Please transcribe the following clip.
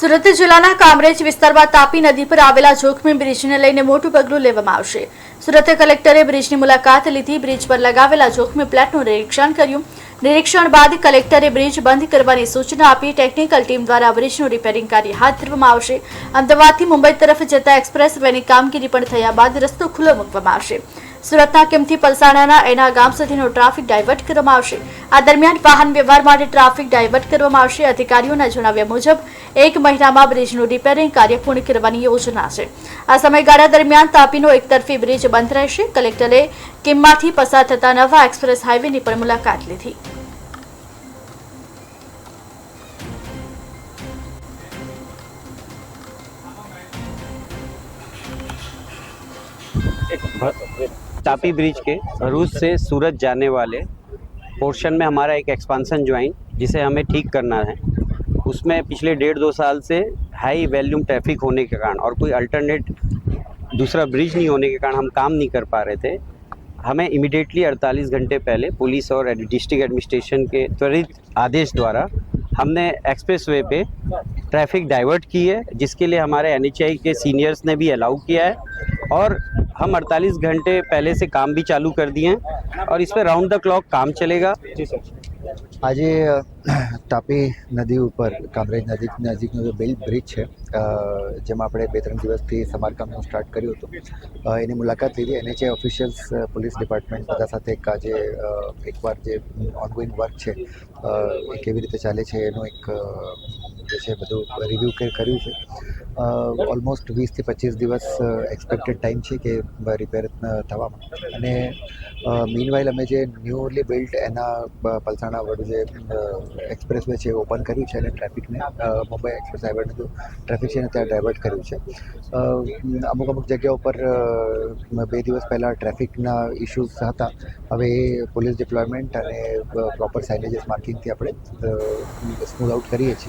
સુરત જિલ્લાના કામરેજ વિસ્તારમાં તાપી નદી પર આવેલા જોખમી બ્રિજને લઈને મોટું પગલું લેવામાં આવશે. સુરત કલેક્ટરે બ્રિજની મુલાકાત લીધી. બ્રિજ પર લગાવેલા જોખમી પ્લેટનું નિરીક્ષણ કર્યું. નિરીક્ષણ બાદ કલેક્ટરે બ્રિજ બંધ કરવાની સૂચના આપી ટેકનિકલ ટીમ દ્વારા બ્રિજનું રિપેરિંગ કાર્ય હાથ ધરવામાં આવશે. અમદાવાદથી મુંબઈ તરફ જતા એક્સપ્રેસ વેની કામગીરી પણ થયા બાદ રસ્તો ખુલ્લો મૂકવામાં આવશે. સુરતના કિમથી પલસાણાના એના ગામ સુધીનો ટ્રાફિક ડાયવર્ટ કરવામાં આવશે. આ દરમિયાન વાહન વ્યવહાર માટે ટ્રાફિક ડાયવર્ટ કરવામાં આવશે. અધિકારીઓના જણાવ્યા મુજબ, એક મહિનામાં બ્રિજનું રિપેરિંગ કાર્ય પૂર્ણ કરવાની યોજના છે. આ સમયગાળા દરમિયાન તાપીનો એકતરફી બ્રિજ બંધ રહેશે. કલેક્ટરે કિમમાંથી પસાર થતા નવા એક્સપ્રેસ હાઈવેની પણ મુલાકાત લીધી. तापी ब्रिज के रूस से सूरत जाने वाले पोर्शन में हमारा एक एक्सपांसन ज्वाइन जिसे हमें ठीक करना है। उसमें पिछले डेढ़ दो साल से हाई वैल्यूम ट्रैफ़िक होने के कारण और कोई अल्टरनेट दूसरा ब्रिज नहीं होने के कारण हम काम नहीं कर पा रहे थे। हमें इमिडिएटली 48 घंटे पहले पुलिस और डिस्ट्रिक्ट एडमिनिस्ट्रेशन के त्वरित आदेश द्वारा हमने एक्सप्रेस वे पे ट्रैफ़िक डाइवर्ट की है, जिसके लिए हमारे एन के सीनियर्स ने भी अलाउ किया है। और हम 48 घंटे पहले से काम भी चालू कर दिए हैं और इस पर राउंड द क्लॉक काम चलेगा આજે અ, તાપી નદી ઉપર કામરેજ નજીક નજીકનો જે બિલ્ડ બ્રિજ છે અ, જેમાં આપણે બે ત્રણ દિવસથી સમારકામનું સ્ટાર્ટ કર્યું હતું અ, એની મુલાકાત લીધી એનએચએ ઓફિશિયલ્સ પોલીસ ડિપાર્ટમેન્ટ બધા સાથે એક આજે અ, એકવાર જે ઓનગોઈંગ વર્ક છે અ, એ કેવી રીતે ચાલે છે એનું એક અ, જે છે, બધું રિવ્યૂ કર્યું છે. ઓલમોસ્ટ વીસથી પચીસ દિવસ એક્સપેક્ટેડ ટાઈમ છે કે રિપેર થવામાં. અને મીનવાઇલ અમે જે ન્યૂલી બિલ્ટ એના પલસાણા વડું જે એક્સપ્રેસ વે છે ઓપન કર્યું છે અને ટ્રાફિકને મુંબઈ એક્સપ્રેસ હાઈવેનું જો ટ્રાફિક છે ને ત્યાં ડાયવર્ટ કર્યું છે. અમુક અમુક જગ્યા ઉપર બે દિવસ પહેલાં ટ્રાફિકના ઇશ્યુઝ હતા. હવે એ પોલીસ ડિપ્લોયમેન્ટ અને પ્રોપર સાઇનેજીસ માર્કિંગથી આપણે સ્મૂધ આઉટ કરીએ છીએ.